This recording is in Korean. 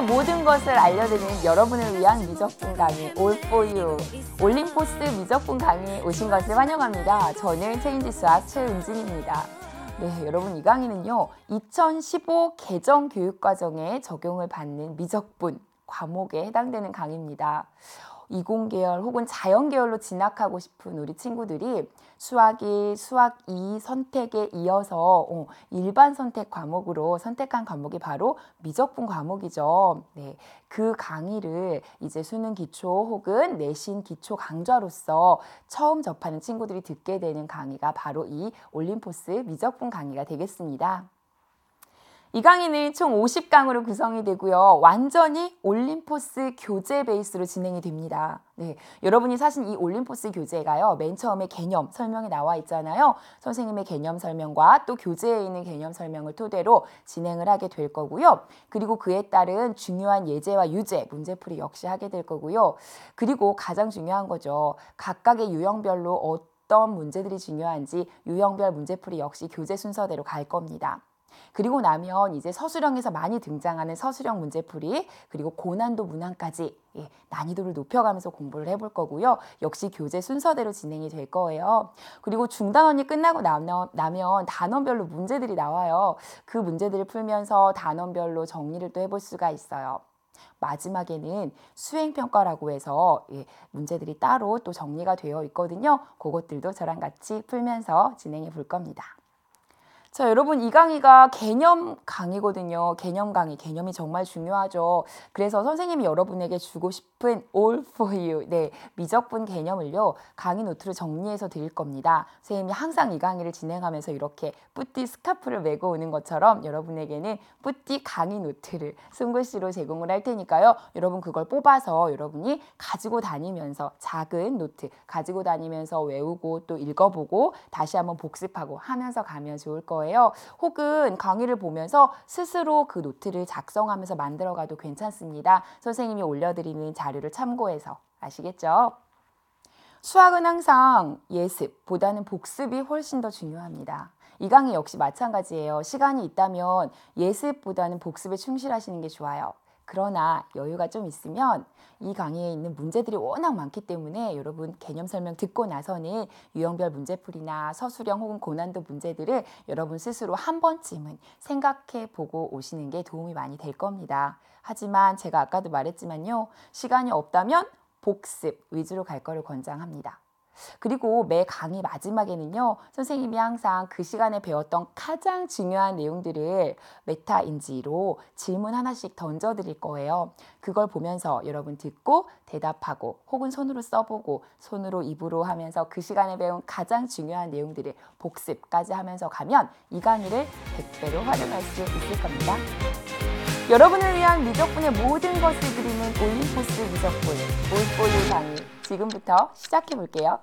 미적분의 모든 것을 알려드리는 여러분을 위한 미적분 강의 You 올림포스 미적분 강의 오신 것을 환영합니다. 저는 체인지 수학 최은진입니다. 네, 여러분 이 강의는요. 2015 개정 교육과정에 적용을 받는 미적분 과목에 해당되는 강의입니다. 이공계열 혹은 자연계열로 진학하고 싶은 우리 친구들이 수학 1, 수학 2 선택에 이어서 어, 일반 선택 과목으로 선택한 과목이 바로 미적분 과목이죠. 네, 그 강의를 이제 수능 기초 혹은 내신 기초 강좌로서 처음 접하는 친구들이 듣게 되는 강의가 바로 이 올림포스 미적분 강의가 되겠습니다. 이 강의는 총 50강으로 구성이 되고요. 완전히 올림포스 교재 베이스로 진행이 됩니다. 네, 여러분이 사실 이 올림포스 교재가요. 맨 처음에 개념 설명이 나와 있잖아요. 선생님의 개념 설명과 또 교재에 있는 개념 설명을 토대로 진행을 하게 될 거고요. 그리고 그에 따른 중요한 예제와 유제, 문제풀이 역시 하게 될 거고요. 그리고 가장 중요한 거죠. 각각의 유형별로 어떤 문제들이 중요한지 유형별 문제풀이 역시 교재 순서대로 갈 겁니다. 그리고 나면 이제 서술형에서 많이 등장하는 서술형 문제풀이 그리고 고난도 문항까지 예, 난이도를 높여가면서 공부를 해볼 거고요. 역시 교재 순서대로 진행이 될 거예요. 그리고 중단원이 끝나고 나면, 단원별로 문제들이 나와요. 그 문제들을 풀면서 단원별로 정리를 또 해볼 수가 있어요. 마지막에는 수행평가라고 해서 예, 문제들이 따로 또 정리가 되어 있거든요. 그것들도 저랑 같이 풀면서 진행해 볼 겁니다. 자, 여러분 이 강의가 개념 강의거든요. 개념 강의, 개념이 정말 중요하죠. 그래서 선생님이 여러분에게 주고 싶은 all for you, 네, 미적분 개념을요, 강의 노트를 정리해서 드릴 겁니다. 선생님이 항상 이 강의를 진행하면서 이렇게 뿌띠 스카프를 메고 오는 것처럼 여러분에게는 뿌띠 강의 노트를 손글씨로 제공을 할 테니까요. 여러분 그걸 뽑아서 여러분이 가지고 다니면서 작은 노트 가지고 다니면서 외우고 또 읽어보고 다시 한번 복습하고 하면서 가면 좋을 거예요. 거예요. 혹은 강의를 보면서 스스로 그 노트를 작성하면서 만들어가도 괜찮습니다. 선생님이 올려드리는 자료를 참고해서 아시겠죠? 수학은 항상 예습보다는 복습이 훨씬 더 중요합니다. 이 강의 역시 마찬가지예요. 시간이 있다면 예습보다는 복습에 충실하시는 게 좋아요. 그러나 여유가 좀 있으면 이 강의에 있는 문제들이 워낙 많기 때문에 여러분 개념 설명 듣고 나서는 유형별 문제풀이나 서술형 혹은 고난도 문제들을 여러분 스스로 한 번쯤은 생각해 보고 오시는 게 도움이 많이 될 겁니다. 하지만 제가 아까도 말했지만요. 시간이 없다면 복습 위주로 갈 거를 권장합니다. 그리고 매 강의 마지막에는요, 선생님이 항상 그 시간에 배웠던 가장 중요한 내용들을 메타인지로 질문 하나씩 던져드릴 거예요. 그걸 보면서 여러분 듣고 대답하고 혹은 손으로 써보고 손으로 입으로 하면서 그 시간에 배운 가장 중요한 내용들을 복습까지 하면서 가면 이 강의를 100배로 활용할 수 있을 겁니다. 여러분을 위한 미적분의 모든 것을 드리는 올림포스 미적분 올포유 강의 지금부터 시작해 볼게요.